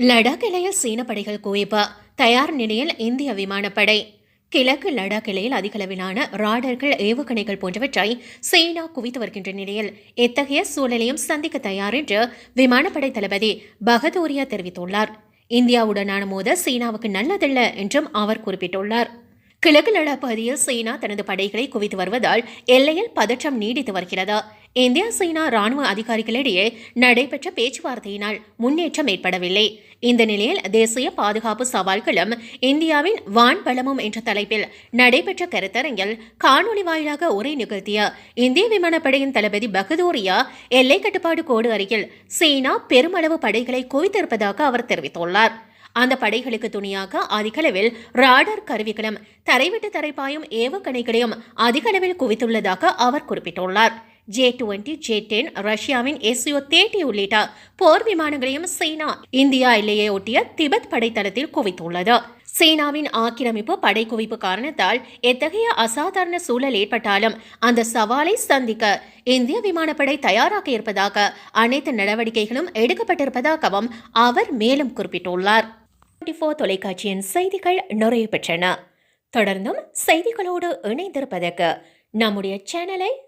லடாக் எல்லையில் சீன படைகள் குவிப்பு. தயார் நிலையில் இந்திய விமானப்படை. கிழக்கு லடாக் எல்லையில் அதிகளவிலான ராடர்கள் ஏவுகணைகள் போன்றவற்றை சீனா குவித்து வருகின்ற நிலையில் இத்தகைய சூழலையும் சந்திக்க தயார் என்று விமானப்படை தளபதி பகதூரியா தெரிவித்துள்ளார். இந்தியாவுடனான மோத சீனாவுக்கு நல்லதல்ல என்றும் அவர் குறிப்பிட்டுள்ளார். கிழக்கு லடாக் பகுதியில் சீனா தனது படைகளை குவித்து வருவதால் எல்லையில் பதற்றம் நீடித்து வருகிறது. இந்தியா சீனா ராணுவ அதிகாரிகளிடையே நடைபெற்ற பேச்சுவார்த்தையினால் முன்னேற்றம் ஏற்படவில்லை. இந்த நிலையில் தேசிய பாதுகாப்பு சவால்களும் இந்தியாவின் வான்பலமும் என்ற தலைப்பில் நடைபெற்ற கருத்தரங்கில் காணொலி வாயிலாக உரை நிகழ்த்திய இந்திய விமானப்படையின் தளபதி பகதூரியா எல்லை கட்டுப்பாடு கோடு அருகில் சீனா பெருமளவு படைகளை குவித்திருப்பதாக அவர் தெரிவித்துள்ளார். அந்த படைகளுக்கு துணையாக அதிகளவில் ராடர் கருவிகளும் தரைவிட்டு தரைப்பாயும் ஏவுகணைகளையும் அதிகளவில் குவித்துள்ளதாக அவர் குறிப்பிட்டுள்ளார். ஜே டுவெண்டி ஜே டென் ரஷ்யாவின் எஸ்யூ தேர்ட்டி உள்ளிட்ட போர் விமானங்களையும் சீனா இந்தியா எல்லையை ஒட்டிய திபெத் படைத்தளத்தில் குவித்துள்ளது. சீனாவின் ஆக்கிரமிப்பு படை குவிப்பு காரணத்தால் எத்தகைய அசாதாரண சூழல் ஏற்பட்டாலும் அந்த சவாலை சந்திக்க இந்திய விமானப்படை தயாராக இருப்பதாக அனைத்து நடவடிக்கைகளும் எடுக்கப்பட்டிருப்பதாகவும் அவர் மேலும் குறிப்பிட்டுள்ளார். தொலைக்காட்சியின் செய்திகள் நிறைவு பெற்றன. தொடர்ந்தும் செய்திகளோடு இணைந்திருப்பதற்கு நம்முடைய சேனலை